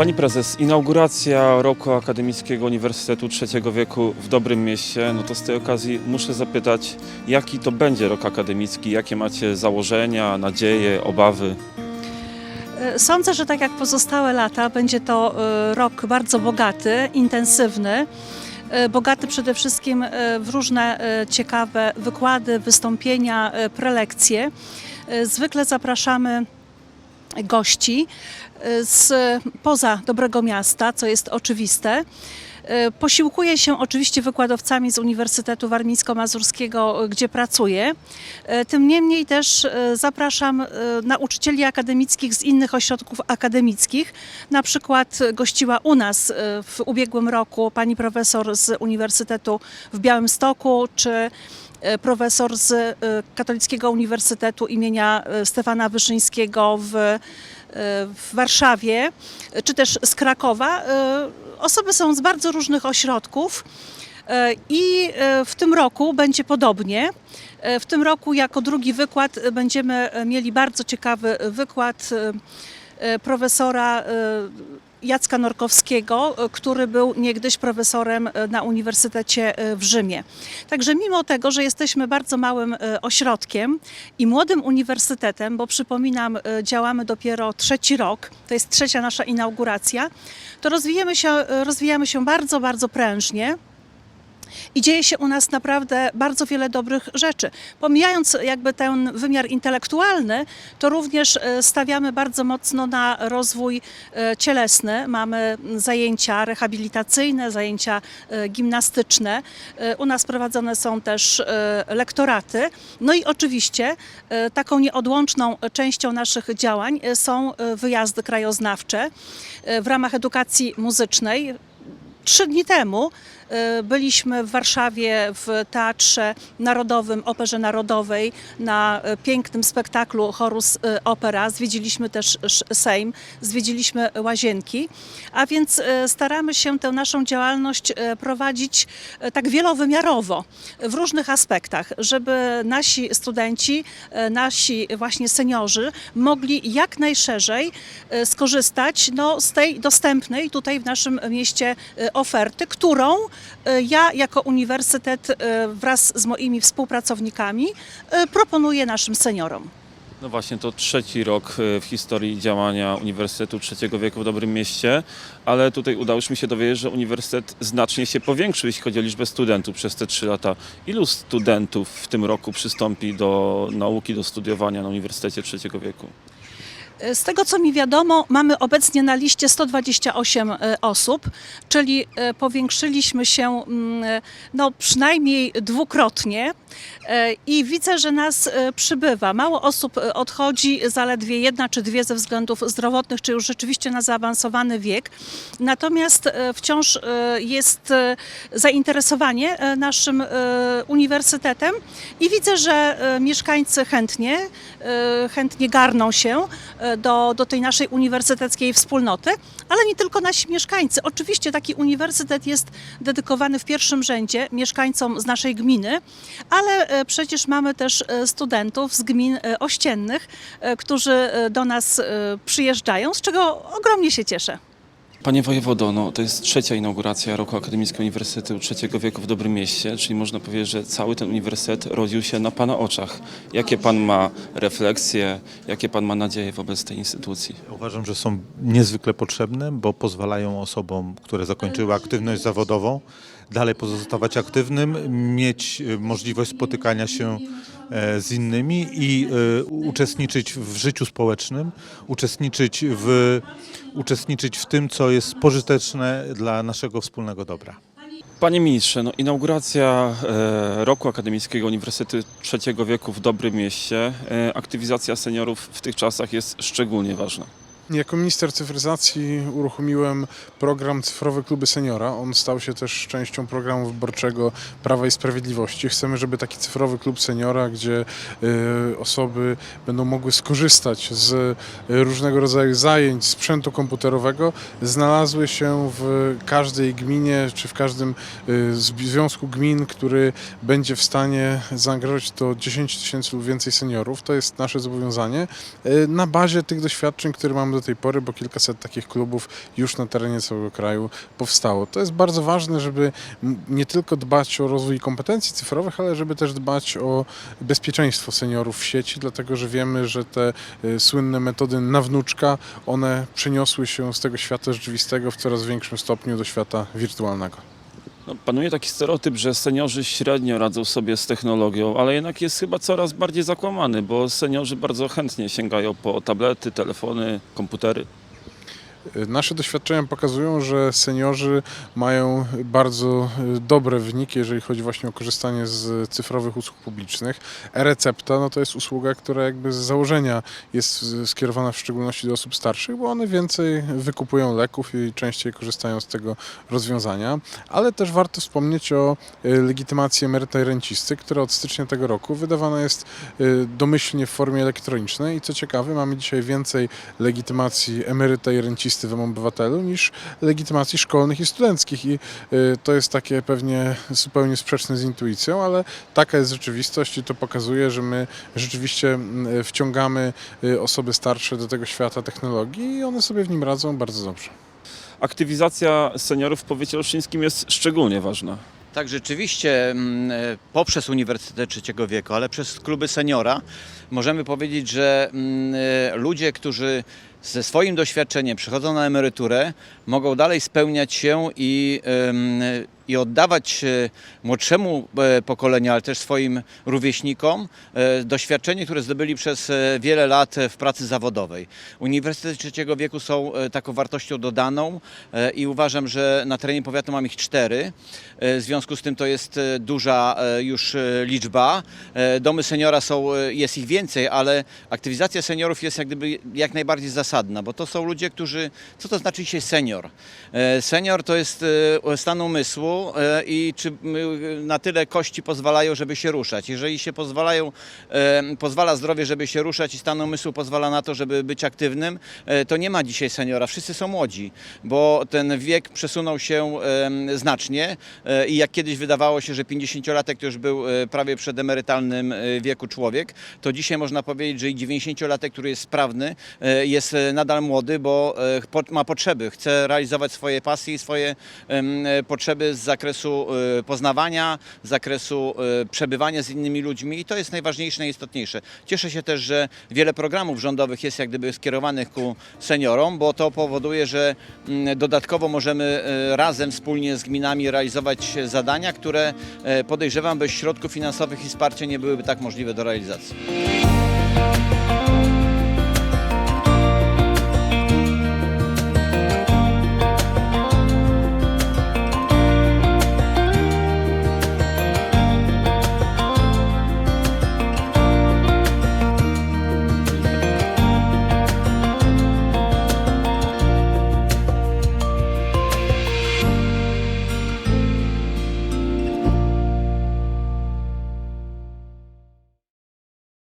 Pani prezes, inauguracja roku akademickiego Uniwersytetu Trzeciego Wieku w Dobrym Mieście, no to z tej okazji muszę zapytać, jaki to będzie rok akademicki, jakie macie założenia, nadzieje, obawy? E, Sądzę, że tak jak pozostałe lata, będzie to e, rok bardzo bogaty, intensywny. E, Bogaty przede wszystkim w różne ciekawe wykłady, wystąpienia, prelekcje. Zwykle zapraszamy gości e, z poza Dobrego Miasta, co jest oczywiste. E, Posiłkuję się oczywiście wykładowcami z Uniwersytetu Warmińsko-Mazurskiego, e, gdzie pracuję. Tym niemniej też zapraszam nauczycieli akademickich z innych ośrodków akademickich. Na przykład gościła u nas w ubiegłym roku pani profesor z Uniwersytetu w Białymstoku, czy profesor z e, Katolickiego Uniwersytetu imienia e, Stefana Wyszyńskiego w, e, w Warszawie, e, czy też z Krakowa. E, Osoby są z bardzo różnych ośrodków. E, I e, w tym roku będzie podobnie. E, W tym roku jako drugi wykład e, będziemy e, mieli bardzo ciekawy e, wykład e, e, profesora e, Jacka Norkowskiego, e, który był niegdyś profesorem e, na Uniwersytecie e, w Rzymie. Także mimo tego, że jesteśmy bardzo małym ośrodkiem i młodym uniwersytetem, bo przypominam, działamy dopiero trzeci rok, to jest trzecia nasza inauguracja, to rozwijamy się, rozwijamy się bardzo, bardzo prężnie. I dzieje się u nas naprawdę bardzo wiele dobrych rzeczy. Pomijając jakby ten wymiar intelektualny, to również e, stawiamy bardzo mocno na rozwój e, cielesny. Mamy zajęcia rehabilitacyjne, zajęcia e, gimnastyczne. U nas prowadzone są też lektoraty. No i oczywiście taką nieodłączną częścią naszych działań są wyjazdy krajoznawcze w ramach edukacji muzycznej. Trzy dni temu e, byliśmy w Warszawie w Teatrze Narodowym, Operze Narodowej na e, pięknym spektaklu Horus e, Opera. Zwiedziliśmy też Sejm, zwiedziliśmy Łazienki, a więc staramy się tę naszą działalność prowadzić tak wielowymiarowo w różnych aspektach, żeby nasi studenci, nasi właśnie seniorzy mogli jak najszerzej skorzystać no, z tej dostępnej tutaj w naszym mieście oferty, którą e, ja jako uniwersytet e, wraz z moimi współpracownikami e, proponuję naszym seniorom. No właśnie, to trzeci rok w historii działania Uniwersytetu Trzeciego Wieku w Dobrym Mieście, ale tutaj udało mi się dowiedzieć, że uniwersytet znacznie się powiększył, jeśli chodzi o liczbę studentów przez te trzy lata. Ilu studentów w tym roku przystąpi do nauki, do studiowania na Uniwersytecie Trzeciego Wieku? Z tego co mi wiadomo, mamy obecnie na liście 128 e, osób, czyli e, powiększyliśmy się mm, no, przynajmniej dwukrotnie e, i widzę, że nas przybywa. Mało osób odchodzi, zaledwie jedna czy dwie ze względów zdrowotnych, czy już rzeczywiście na zaawansowany wiek. Natomiast wciąż jest zainteresowanie naszym uniwersytetem i widzę, że mieszkańcy chętnie, chętnie garną się do, do tej naszej uniwersyteckiej wspólnoty, ale nie tylko nasi mieszkańcy. Oczywiście taki uniwersytet jest dedykowany w pierwszym rzędzie mieszkańcom z naszej gminy, ale e, przecież mamy też e, studentów z gmin e, ościennych, którzy do nas przyjeżdżają, z czego ogromnie się cieszę. Panie wojewodo, no, to jest trzecia inauguracja roku akademickiego Uniwersytetu Trzeciego Wieku w Dobrym Mieście, czyli można powiedzieć, że cały ten uniwersytet rodził się na Pana oczach. Jakie Pan ma refleksje, jakie Pan ma nadzieje wobec tej instytucji? Uważam, że są niezwykle potrzebne, bo pozwalają osobom, które zakończyły aktywność zawodową, dalej pozostawać aktywnym, mieć e, możliwość spotykania się e, z innymi i e, uczestniczyć w życiu społecznym, uczestniczyć w, uczestniczyć w tym, co jest pożyteczne dla naszego wspólnego dobra. Panie ministrze, no, inauguracja roku akademickiego Uniwersytetu Trzeciego Wieku w Dobrym Mieście, aktywizacja seniorów w tych czasach jest szczególnie ważna. Jako minister cyfryzacji uruchomiłem program Cyfrowe Kluby Seniora. On stał się też częścią programu wyborczego Prawa i Sprawiedliwości. Chcemy, żeby taki cyfrowy klub seniora, gdzie y, osoby będą mogły skorzystać z y, różnego rodzaju zajęć, sprzętu komputerowego, znalazły się w każdej gminie czy w każdym y, związku gmin, który będzie w stanie zaangażować do 10 tysięcy lub więcej seniorów. To jest nasze zobowiązanie na bazie tych doświadczeń, które mamy do tej pory, bo kilkaset takich klubów już na terenie całego kraju powstało. To jest bardzo ważne, żeby nie tylko dbać o rozwój kompetencji cyfrowych, ale żeby też dbać o bezpieczeństwo seniorów w sieci, dlatego że wiemy, że te y, słynne metody na wnuczka, one przeniosły się z tego świata rzeczywistego w coraz większym stopniu do świata wirtualnego. No, panuje taki stereotyp, że seniorzy średnio radzą sobie z technologią, ale jednak jest chyba coraz bardziej zakłamany, bo seniorzy bardzo chętnie sięgają po tablety, telefony, komputery. Nasze doświadczenia pokazują, że seniorzy mają bardzo y, dobre wyniki, jeżeli chodzi właśnie o korzystanie z cyfrowych usług publicznych. E-recepta no to jest usługa, która jakby z założenia jest y, skierowana w szczególności do osób starszych, bo one więcej wykupują leków i częściej korzystają z tego rozwiązania. Ale też warto wspomnieć o y, legitymacji emeryta i rencisty, która od stycznia tego roku wydawana jest domyślnie w formie elektronicznej i co ciekawe mamy dzisiaj więcej legitymacji emeryta i rencisty w obywatelu niż legitymacji szkolnych i studenckich i y, to jest takie pewnie zupełnie sprzeczne z intuicją, ale taka jest rzeczywistość i to pokazuje, że my rzeczywiście mm, wciągamy y, osoby starsze do tego świata technologii i one sobie w nim radzą bardzo dobrze. Aktywizacja seniorów w powiecie olsztyńskim jest szczególnie ważna. Tak, rzeczywiście poprzez Uniwersytet Trzeciego Wieku, ale przez kluby seniora możemy powiedzieć, że ludzie, którzy ze swoim doświadczeniem przychodzą na emeryturę, mogą dalej spełniać się i, i oddawać e, młodszemu e, pokoleniu, ale też swoim rówieśnikom e, doświadczenie, które zdobyli przez wiele lat w pracy zawodowej. Uniwersytety Trzeciego Wieku są taką wartością dodaną i uważam, że na terenie powiatu mam ich cztery. W związku z tym to jest duża już liczba. Domy seniora są, jest ich więcej, ale aktywizacja seniorów jest jak gdyby jak najbardziej zasadna, bo to są ludzie, którzy, co to znaczy dzisiaj senior? Senior to jest stan umysłu e, i czy na tyle kości pozwalają, żeby się ruszać. Jeżeli się pozwalają, e, pozwala zdrowie, żeby się ruszać i stan umysłu pozwala na to, żeby być aktywnym, e, to nie ma dzisiaj seniora. Wszyscy są młodzi, bo ten wiek przesunął się znacznie i jak kiedyś wydawało się, że 50-latek to już był prawie przed emerytalnym e, wieku człowiek, to dzisiaj można powiedzieć, że i 90-latek, który jest sprawny, jest nadal młody, bo ma potrzeby, chce realizować swoje pasje i swoje potrzeby z zakresu e, poznawania, zakresu e, przebywania z innymi ludźmi i to jest najważniejsze, najistotniejsze. Cieszę się też, że wiele programów rządowych jest jak gdyby skierowanych ku seniorom, bo to powoduje, że mm, dodatkowo możemy e, razem, wspólnie z gminami realizować zadania, które podejrzewam bez środków finansowych i wsparcia nie byłyby tak możliwe do realizacji.